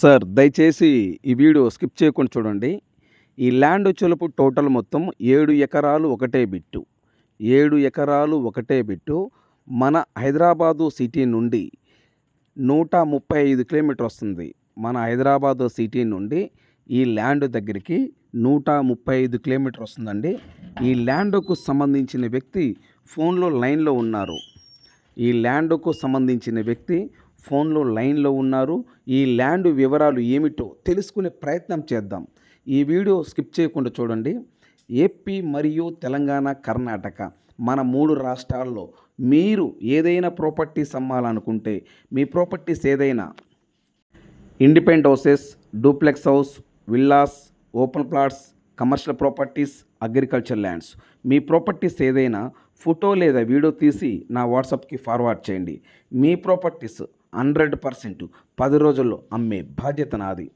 Sir దయచేసి ఈ video skip చేయకుండా చూడండి. ఈ ల్యాండ్ చెలుపు టోటల్ మొత్తం ఏడు ఎకరాలు ఒకటే బిట్టు. ఏడు ఎకరాలు ఒకటే బిట్టు. మన హైదరాబాదు సిటీ నుండి నూట ముప్పై ఐదు కిలోమీటర్ వస్తుంది. మన హైదరాబాదు సిటీ నుండి ఈ ల్యాండ్ దగ్గరికి నూట ముప్పై ఐదు కిలోమీటర్ వస్తుందండి. ఈ ల్యాండ్కు సంబంధించిన వ్యక్తి ఫోన్లో లైన్లో ఉన్నారు. ఈ ల్యాండ్కు సంబంధించిన వ్యక్తి ఫోన్లో లైన్లో ఉన్నారు. ఈ ల్యాండ్ వివరాలు ఏమిటో తెలుసుకునే ప్రయత్నం చేద్దాం. ఈ వీడియో స్కిప్ చేయకుండా చూడండి. ఏపీ మరియు తెలంగాణ కర్ణాటక మన మూడు రాష్ట్రాల్లో మీరు ఏదైనా ప్రాపర్టీస్ అమ్మాలనుకుంటే మీ ప్రాపర్టీస్ ఏదైనా independent houses duplex house villas open plots commercial properties agriculture lands. మీ ప్రాపర్టీస్ ఏదైనా ఫోటో లేదా వీడియో తీసి నా వాట్సాప్కి ఫార్వర్డ్ చేయండి. మీ ప్రాపర్టీస్ హండ్రెడ్ పర్సెంట్ పది రోజుల్లో అమ్మే బాధ్యత నాది.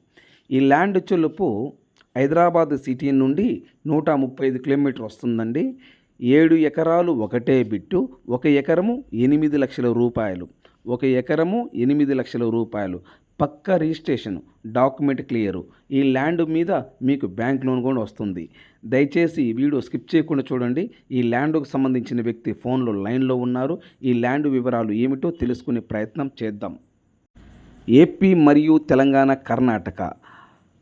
ఈ ల్యాండ్ చెల్లుపు హైదరాబాద్ సిటీ నుండి నూట ముప్పై ఐదు కిలోమీటర్ వస్తుందండి. ఏడు ఎకరాలు ఒకటే బిట్టు ఒక ఎకరము ఎనిమిది లక్షల రూపాయలు ఒక ఎకరము ఎనిమిది లక్షల రూపాయలు. పక్క రిజిస్ట్రేషన్ డాక్యుమెంట్ క్లియరు. ఈ ల్యాండ్ మీద మీకు బ్యాంక్ లోన్ కూడా వస్తుంది. దయచేసి ఈ వీడియో స్కిప్ చేయకుండా చూడండి. ఈ ల్యాండ్కు సంబంధించిన వ్యక్తి ఫోన్లో లైన్లో ఉన్నారు. ఈ ల్యాండ్ వివరాలు ఏమిటో తెలుసుకునే ప్రయత్నం చేద్దాం. ఏపీ మరియు తెలంగాణ కర్ణాటక.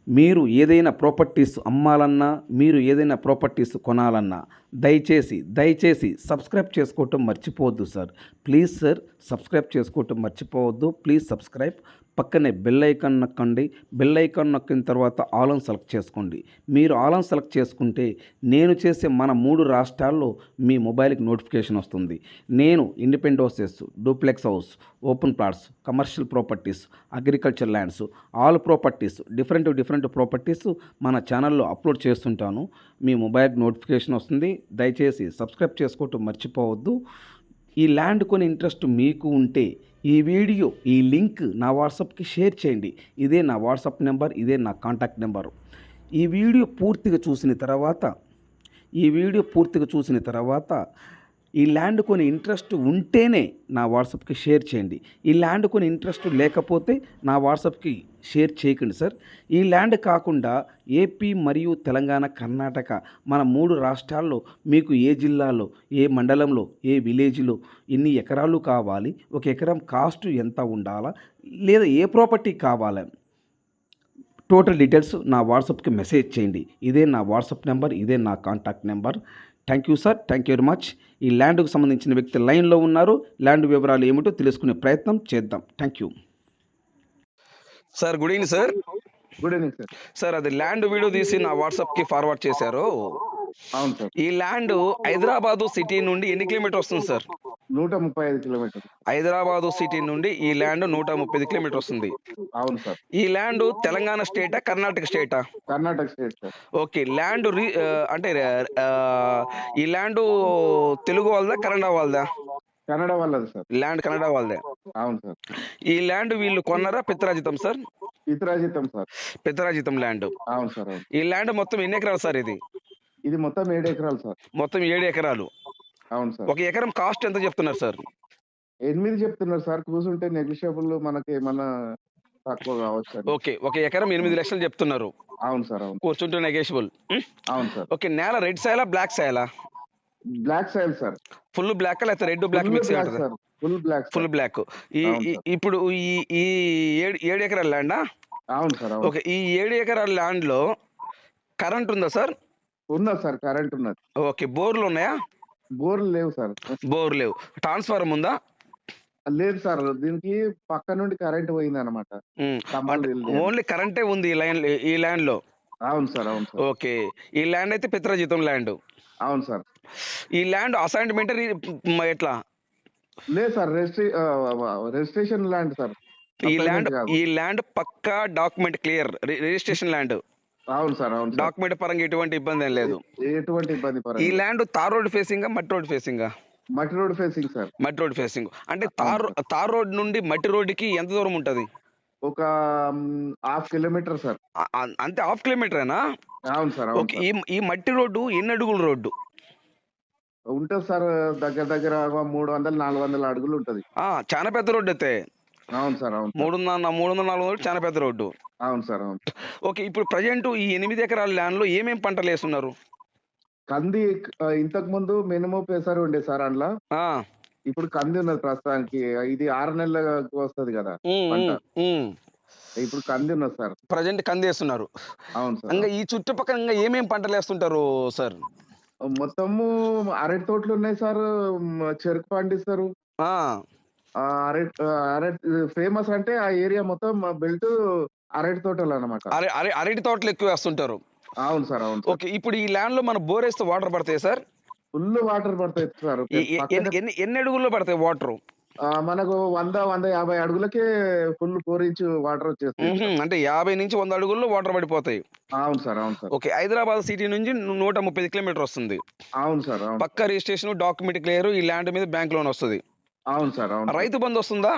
మీరు ఏదైనా ప్రాపర్టీస్ అమ్మాలన్నా మీరు ఏదైనా ప్రాపర్టీస్ కొనాలన్నా దయచేసి దయచేసి సబ్స్క్రైబ్ చేసుకోవటం మర్చిపోవద్దు సార్. ప్లీజ్ సార్ సబ్స్క్రైబ్ చేసుకోవటం మర్చిపోవద్దు. Please subscribe. పక్కనే బెల్ ఐకాన్ నొక్కండి. బెల్ ఐకాన్ నొక్కిన తర్వాత ఆలం సెలెక్ట్ చేసుకోండి. మీరు ఆలం సెలెక్ట్ చేసుకుంటే నేను చేసే మన మూడు రాష్ట్రాల్లో మీ మొబైల్కి నోటిఫికేషన్ వస్తుంది. నేను independent houses duplex house open plots commercial properties agriculture lands all properties different different properties మన ఛానల్లో అప్లోడ్ చేస్తుంటాను. మీ మొబైల్కి నోటిఫికేషన్ వస్తుంది. దయచేసి సబ్స్క్రైబ్ చేసుకోవటం మర్చిపోవద్దు. ఈ ల్యాండ్ కొని ఇంట్రెస్ట్ మీకు ఉంటే ఈ వీడియో ఈ లింక్ నా వాట్సాప్కి షేర్ చేయండి. ఇదే నా వాట్సాప్ నెంబర్ ఇదే నా కాంటాక్ట్ నెంబరు. ఈ వీడియో పూర్తిగా చూసిన తర్వాత ఈ వీడియో పూర్తిగా చూసిన తర్వాత ఈ ల్యాండ్ కొని ఇంట్రెస్ట్ ఉంటేనే నా వాట్సాప్కి షేర్ చేయండి. ఈ ల్యాండ్ కొని ఇంట్రెస్ట్ లేకపోతే నా వాట్సాప్కి షేర్ చేయకండి సార్. ఈ ల్యాండ్ కాకుండా ఏపీ మరియు తెలంగాణ కర్ణాటక మన మూడు రాష్ట్రాల్లో మీకు ఏ జిల్లాలో ఏ మండలంలో ఏ విలేజ్లో ఎన్ని ఎకరాలు కావాలి ఒక ఎకరం కాస్ట్ ఎంత ఉండాలా లేదా ఏ ప్రాపర్టీ కావాలా టోటల్ డీటెయిల్స్ నా వాట్సాప్కి మెసేజ్ చేయండి. ఇదే నా వాట్సాప్ నెంబర్ ఇదే నా contact number. Thank you sir thank you very much ఈ ల్యాండ్కు సంబంధించిన వ్యక్తి లైన్లో ఉన్నారు. ల్యాండ్ వివరాలు ఏమిటో తెలుసుకునే ప్రయత్నం చేద్దాం. Thank you sir good evening sir good evening sir sir అది ల్యాండ్ వీడియో తీసి నా వాట్సాప్కి ఫార్వర్డ్ చేశారు. అవును సార్ ఈ ల్యాండ్ హైదరాబాదు సిటీ నుండి ఎన్ని కిలోమీటర్ వస్తుంది సార్ నూట ముప్పై ఐదు కిలోమీటర్ హైదరాబాదు సిటీ నుండి ఈ ల్యాండ్ నూట ముప్పై ఐదు కిలోమీటర్ వస్తుంది. అవును సార్. ఈ ల్యాండ్ తెలంగాణ స్టేటా Karnataka స్టేటా? Karnataka state sir. Okay land అంటే ఈ ల్యాండ్ తెలుగు వాళ్ళదా కన్నడ వాళ్ళదా? కన్నడ వాళ్ళది సార్. ల్యాండ్ కన్నడ వాళ్ళదే. అవును సార్. ఈ ల్యాండ్ వీళ్ళు కొన్నారా? పిత్రాజితం సార్? ఇతరాజితం సార్. పిత్రాజితం ల్యాండ్. అవును సార్ ఈ ల్యాండ్ మొత్తం ఎన్ని ఎకరాలు సార్ ఇది? ఇది మొత్తం ఏడు ఎకరాలు సార్. మొత్తం ఏడు ఎకరాలు. అవును సార్. ఒక ఎకరం కాస్ట్ ఎంత చెప్తున్నారు సార్? ఎనిమిది చెప్తున్నారు సార్. కూర్చుంటే నెగిషియబుల్ మనకి ఏమన్నా తక్కువ కావచ్చు సార్ ఓకే. ఒక ఎకరం ఎనిమిది లక్షలు చెప్తున్నారు. అవును సార్ అవును. కూర్చుంటే నెగేషబుల్ అవును సార్. ఓకే. నేల రెడ్ సాయలా black సాయలా? Black soil sir. Full black లేకపోతే red black mix sir. Full black full black. ఈ. ఇప్పుడు ఈ ఈ ఏడు ఏడు ఎకరాల ల్యాండా? అవును సార్ ఓకే. ఈ ఏడు ఎకరాల ల్యాండ్లో కరెంట్ ఉందా సార్? ఉన్నది సార్ కరెంట్ ఉన్నది. ఓకే. బోర్లు ఉన్నాయా? బోర్లు లేవు సార్. బోర్ లేవు. ట్రాన్స్ఫార్మర్ ఉందా? లేదు సార్ దీనికి పక్క నుండి కరెంట్ పోయింది అనమాట. ఓన్లీ కరెంటే ఉంది ఈ లైన్ ఈ ల్యాండ్లో అవును సార్ అవును సార్. ఓకే. ఈ ల్యాండ్ అయితే పిత్రజితం ల్యాండ్. అవును సార్. ఈ ల్యాండ్ అసైన్మెంట్ ఎట్లా? లేదు sir registry registration land sir. ఈ ల్యాండ్. ఈ ల్యాండ్ పక్కా డాక్యుమెంట్ క్లియర్. Registration land. అవును సార్ అవును డాక్యుమెంట్ పరంగా ఎటువంటి ఇబ్బంది ఏం లేదు. ఎటువంటి ఇబ్బంది ఈ ల్యాండ్ తార్ రోడ్ ఫేసింగ్ మట్టి రోడ్ ఫేసింగ్ మట్టి రోడ్ ఫేసింగ్ సార్. మట్టి రోడ్ ఫేసింగ్ అంటే తార్ తార్ రోడ్ నుండి మట్టి రోడ్డుకి ఎంత దూరం ఉంటది? ఒక హాఫ్ కిలోమీటర్ సార్. అంతే హాఫ్ కిలోమీటరేనా అవును సార్ ఓకే ఈ ఈ మట్టి రోడ్డు ఎన్ని అడుగుల రోడ్డు? ఉంటుంది సార్ దగ్గర దగ్గర మూడు వందలు నాలుగు వందల అడుగులు ఉంటది. ఆ చాలా పెద్ద రోడ్డు అయితే. అవును సార్ అవును మూడున్నర మూడు వందల నాలుగు వందలు చాలా పెద్ద రోడ్డు. అవును సార్ అవును ఓకే ఇప్పుడు ప్రజెంట్ ఈ ఎనిమిది ఎకరాల ల్యాండ్లో ఏమేం పంటలు వేస్తున్నారు? కంది ఇంతకు ముందు మినిమం పెసరు ఉండే సార్ అందులో. ఇప్పుడు కంది ఉన్నది ప్రస్తుతానికి. ఇది ఆరు నెలలకు వస్తది కదా పంట. ఇప్పుడు కంది ఉన్నది సార్. ప్రజెంట్ కంది వేస్తున్నారు. అవును సార్. ఇంకా ఈ చుట్టుపక్కల ఇంకా ఏమేం పంటలు వేస్తుంటారు సార్? మొత్తము అరటి తోటలు ఉన్నాయి సార్ చెరుకు పండిస్తారు. అరటి ఆ, అరటి ఫేమస్ అంటే ఆ ఏరియా మొత్తం బెల్ట్ అరటి తోటలు అర అరటి తోటలు ఎక్కువ వేస్తుంటారు. అవును సార్ అవును ఓకే ఇప్పుడు ఈ ల్యాండ్లో మన బోర్ వేస్తే వాటర్ పడతాయి సార్? ఫుల్ వాటర్ పడతాయి సార్. ఎన్ని ఎన్ని- అడుగుల్లో పడతాయి వాటర్? మనకు వంద వంద యాభై అడుగులకే ఫుల్ ఫోర్ ఇంచ్ వాటర్ వచ్చేస్తాయి అంటే యాభై నుంచి వంద అడుగుల్లో వాటర్ పడిపోతాయి. అవును సార్ అవును సార్. ఓకే హైదరాబాద్ సిటీ నుంచి నూట ముప్పై కిలోమీటర్ వస్తుంది. అవును సార్. పక్క రిజిస్ట్రేషన్ డాక్యుమెంట్ క్లియర్ ఈ ల్యాండ్ మీద బ్యాంక్ లోన్ వస్తుంది. అవును సార్ అవును. రైతు బంధు వస్తుందా?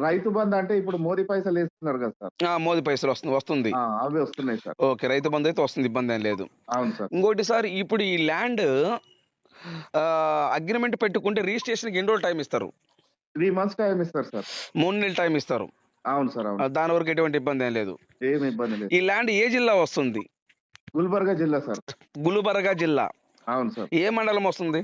రైతు బంధు అంటే ఇప్పుడు మోదీ పైసలు వేస్తున్నారు కదా సార్. ఆ, మోదీ పైసలు వస్తుంది వస్తుంది. ఆ, అవి వస్తున్నాయి సార్. ఓకే రైతు బంధు అయితే వస్తుంది ఇబ్బంది ఏం లేదు. అవును సార్. ఇంకోటి సార్ ఇప్పుడు ఈ ల్యాండ్ అగ్రిమెంట్ పెట్టుకుంటే రిజిస్ట్రేషన్కి ఎన్ని రోజులు టైం ఇస్తారు? త్రీ మంత్స్ టైం ఇస్తారు సార్. మూడు నెలలు టైం ఇస్తారు. అవును సార్ ఆ, అవును దాని వరకు ఎటువంటి ఇబ్బంది ఏం లేదు. ఏమి ఇబ్బంది లేదు. ఈ ల్యాండ్ ఏ జిల్లా వస్తుంది? గుల్బర్గా జిల్లా సార్. గుల్బర్గా జిల్లా. అవును సార్. ఏ మండలం వస్తుంది?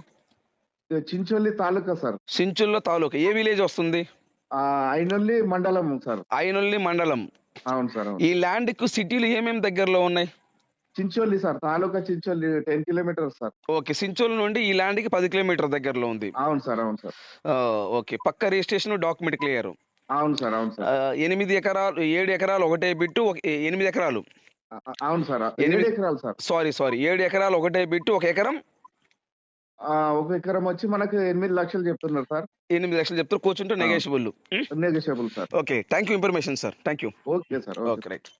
చించోలి తాలూకా సార్. సించుల్లో తాలూకా. ఏ విలేజ్ వస్తుంది? ఆ, ఐనొల్లి మండలం సార్. ఐనొల్లి మండలం. అవును సార్ అవును. ఈ ల్యాండ్కు సిటీలు ఏమేమి దగ్గరలో ఉన్నాయి? Chincholi sir taluka Chincholi ten kilometers sir. Okay Chincholi నుండి ఈ ల్యాండ్కి పది కిలోమీటర్ దగ్గరలో ఉంది. అవును సార్ అవును సార్. ఆ, ఓకే పక్క రిజిస్ట్రేషన్ డాక్యుమెంట్ క్లియర్. అవును సార్ అవును సార్. ఎనిమిది ఎకరాలు ఏడు ఎకరాలు ఒకటే బిట్టు ఒక- ఏ- ఎనిమిది ఎకరాలు. ఆ, అవును సార్ ఎనిమిది- ఎనిమిది ఎకరాలు సార్. సారీ సారీ ఏడు ఎకరాలు ఒకటే బిట్టు ఒక ఎకరం ఆ, ఒక ఎకరం వచ్చి మనకు ఎనిమిది లక్షలు చెప్తున్నారు సార్. ఎనిమిది లక్షలు చెప్తారు కూర్చుంటే negotiable negotiable sir. Okay thank you information sir thank you okay sir. Okay. Okay right.